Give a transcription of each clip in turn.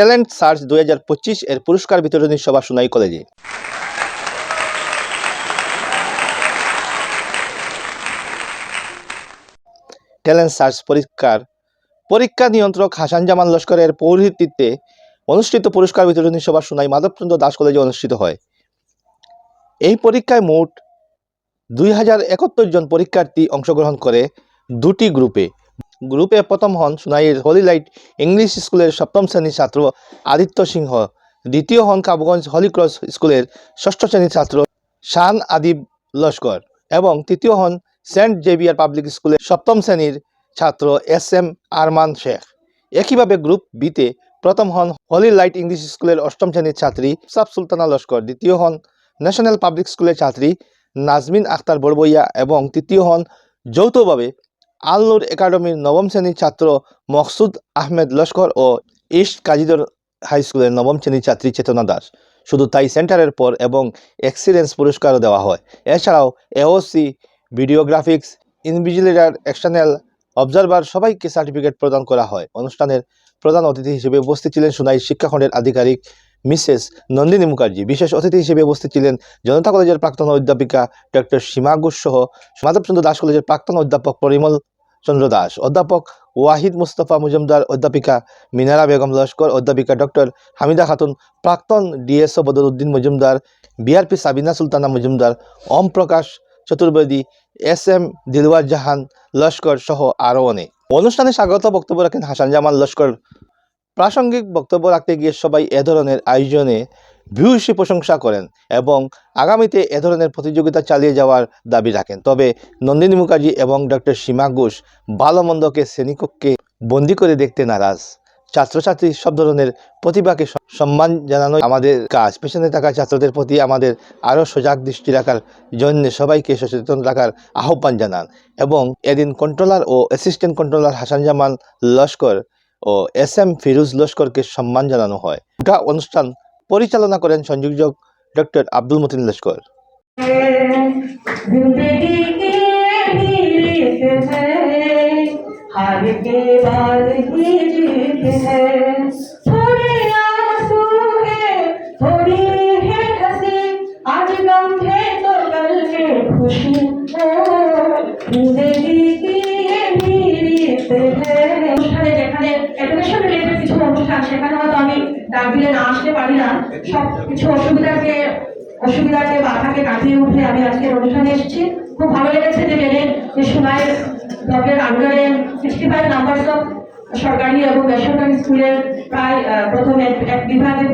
Talent search দু হাজার পঁচিশ এর পুরস্কার বিতরণী সভা সুনাই কলেজে। ট্যালেন্ট সার্চ পরীক্ষার পরীক্ষা নিয়ন্ত্রক হাসান জামান লস্করের পৌরোহিত্যে অনুষ্ঠিত পুরস্কার বিতরণী সভা সুনাই মাধবচন্দ্র দাস কলেজে অনুষ্ঠিত হয়। এই পরীক্ষায় মোট দুই হাজার একাত্তর জন পরীক্ষার্থী অংশগ্রহণ করে দুটি গ্রুপে। গ্রুপে প্রথম হন সুনাইয়ের হলিলাইট ইংলিশ স্কুলের সপ্তম শ্রেণির ছাত্র আদিত্য সিংহ। দ্বিতীয় হন কাবগঞ্জ হলিক্রস স্কুলের ষষ্ঠ শ্রেণির ছাত্র শান আদিব লস্কর এবং তৃতীয় হন সেন্ট জেভিয়ার পাবলিক স্কুলের সপ্তম শ্রেণির ছাত্র এস এম আরমান শেখ। একইভাবে গ্রুপ বিতে প্রথম হন হলি লাইট ইংলিশ স্কুলের অষ্টম শ্রেণির ছাত্রী সাব সুলতানা লস্কর। দ্বিতীয় হন ন্যাশনাল পাবলিক স্কুলের ছাত্রী নাজমিন আখতার বড়বইয়া এবং তৃতীয় হন যৌথভাবে আলনুর একাডেমির নবম শ্রেণির ছাত্র মকসুদ আহমেদ লস্কর ও ইস্ট কাজিদর হাই স্কুলের নবম শ্রেণির ছাত্রী চেতনা দাস। শুধু তাই সেন্টারের পর এবং এক্সিলেন্স পুরস্কারও দেওয়া হয়। এছাড়াও AOC videographics, invigilator, external observer সবাইকে সার্টিফিকেট প্রদান করা হয়। অনুষ্ঠানের প্রধান অতিথি হিসেবে উপস্থিত ছিলেন সুনাই শিক্ষাখণ্ডের আধিকারিক মিসেস নন্দিনী মুখার্জি। বিশেষ অতিথি হিসেবে উপস্থিত ছিলেন জনতা কলেজের প্রাক্তন অধ্যাপিকা ডক্টর সীমা ঘোষ সহ মাধবচন্দ্র দাস কলেজের প্রাক্তন অধ্যাপক পরিমল চন্দ্র দাস। অধ্যাপক ওয়াহিদ মুস্তফা মজুমদার, অধ্যাপিকা মিনারা বেগম লস্কর, অধ্যাপিকা ডক্টর হামিদা খাতুন, প্রাক্তন DSO Badruddin Majumdar BRP Sabina Sultana Majumdar, Om Prakash Chaturvedi, S M Dilwar Jahan Laskar সহ আরও অনেক। অনুষ্ঠানে স্বাগত বক্তব্য রাখেন হাসান জামাল লস্কর। প্রাসঙ্গিক বক্তব্য রাখতে গিয়ে সবাই এ ধরনের আয়োজনে ভূয়সী প্রশংসা করেন এবং আগামীতে এ ধরনের প্রতিযোগিতা চালিয়ে যাওয়ার দাবি রাখেন। তবে নন্দিনী মুখার্জি এবং ডক্টর সীমা ঘোষ ভালো মন্দকে শ্রেণীকক্ষে বন্দি করে দেখতে নারাজ। ছাত্রছাত্রী সব ধরনের প্রতিভাকে সম্মান জানানো আমাদের কাজ। পেছনে থাকা ছাত্রদের প্রতি আমাদের আরও সজাগ দৃষ্টি রাখার জন্য সবাইকে সচেতন রাখার আহ্বান জানান এবং এদিন কন্ট্রোলার ও অ্যাসিস্ট্যান্ট কন্ট্রোলার হাসান জামান লস্কর ও এস এম ফিরুজ লস্করকে সম্মান জানানো হয়। গোটা অনুষ্ঠান পরিচালনা করেন সংযোজক ডক্টর আব্দুল মতিন লস্কর जिंदगी की रीत है हार के बाद ही जीत है थोड़े आंसू है थोड़ी है हंसी आज गम है तो कल है खुशी ओ जिंदगी की रीत है অনুষ্ঠানে যেখানে এডুকেশন রিলেটেড কিছু অনুষ্ঠান সেখানে হয়তো আমি ডাক দিলে না আসতে পারি না, সব কিছু অসুবিধাকে অসুবিধাকে বাধাকে কাটিয়ে উঠে আমি আজকের অনুষ্ঠানে এসেছি। খুব ভালো লেগেছে যে জেনে যে সোনাই ব্লকের আন্ডারে সিক্সটি ফাইভ নাম্বারস অফ সরকারি এবং বেসরকারি স্কুলের প্রায় প্রথম এক বিভাগে,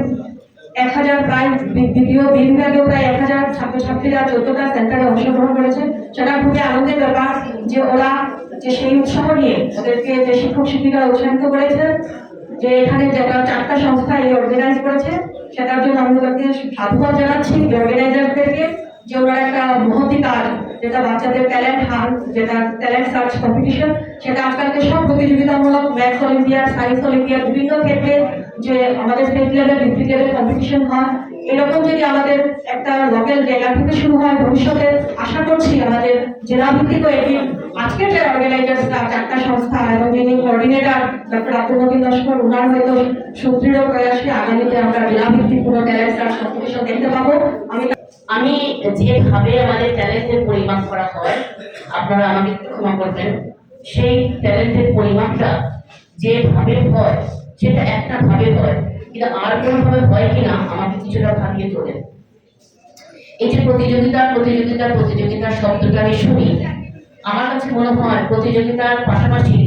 এক হাজার প্রায় দ্বিতীয় বিভাগেও প্রায় এক হাজার ছাত্রছাত্রীরা চোদ্দটা সেন্টারে অংশগ্রহণ করেছে। সেটা খুবই আনন্দের ব্যাপার যে ওরা যে সেই উৎসাহ নিয়ে ওদেরকে যে শিক্ষক শিক্ষিকারা উৎসাহিত করেছে যে এখানে যেটা চারটা সংস্থা এই অর্গানাইজ করেছে, সেটার জন্য আমি ওদেরকে সাধুবাদ জানাচ্ছি অর্গানাইজারদেরকে যে ওনারা একটা মহতি কাজ, যেটা বাচ্চাদের ট্যালেন্ট হান্ট যেটা ট্যালেন্ট সার্চ কম্পিটিশন সেটা আজকালকে সব প্রতিযোগিতামূলক ম্যাথস অলিম্পিয়াড সায়েন্স অলিম্পিয়াড বিভিন্ন ক্ষেত্রে যে আমাদের state level district level competition হয়। এরকম যদি আমাদের একটা লোকাল জায়গা থেকে শুরু হয় ভবিষ্যতে, আশা করছি আমাদের জেলা ভিত্তিক এটি আজকের যে অর্গানাইজার্সরা চারটা সংস্থা কোঅর্ডিনেটর ডক্টর নবীন লস্কর ওনার হয়তো সুদৃঢ় প্রয়াসে আগামীতে আমরা জেলা ভিত্তিক কোনো ট্যালেন্ট সার্চ কম্পিটিশন দেখতে পাবো। আমি আমি যেভাবে আমাদের ট্যালেন্টের পরিমাপ করা হয়, আপনারা আমাকে একটু ক্ষমা করবেন, সেই ট্যালেন্টের পরিমাপটা যেভাবে হয়, সেটা একটা ভাবে হয়, কিন্তু আর কোনোভাবে হয় কিনা আমাকে কিছুটা ভাবিয়ে তোলে এই যে প্রতিযোগিতা প্রতিযোগিতা, প্রতিযোগিতার শব্দটা আমি শুনি, আমার কাছে মনে হয় প্রতিযোগিতার পাশাপাশি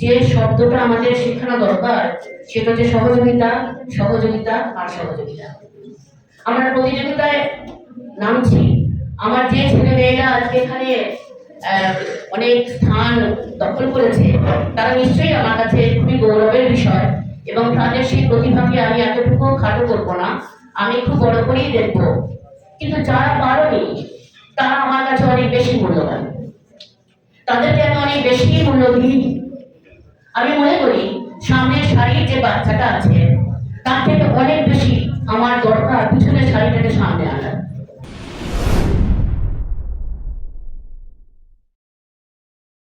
যে শব্দটা আমাদের শেখানো দরকার, সেটা হচ্ছে সহযোগিতা সহযোগিতা আর সহযোগিতা। আমরা প্রতিযোগিতায় নামছি। আমার যে ছেলে মেয়েরা আজকে এখানে অনেক স্থান দখল করেছে, তারা নিশ্চয়ই আমার কাছে খুবই গৌরবের বিষয় এবং তাদের সেই প্রতিভাকে আমি এতটুকু খাটো করব না। আমি খুব বড় করেই দেখব। কিন্তু যারা পারোনি, তারা আমার কাছে অনেক বেশি মূল্যবান। তাদেরকে আমি অনেক বেশি মূল্য দিই। আমি মনে করি সামনের শাড়ির যে বাচ্চাটা আছে, তার থেকে অনেক বেশি আমার দরকার, পিছনের শাড়িটাকে সামনে আনার।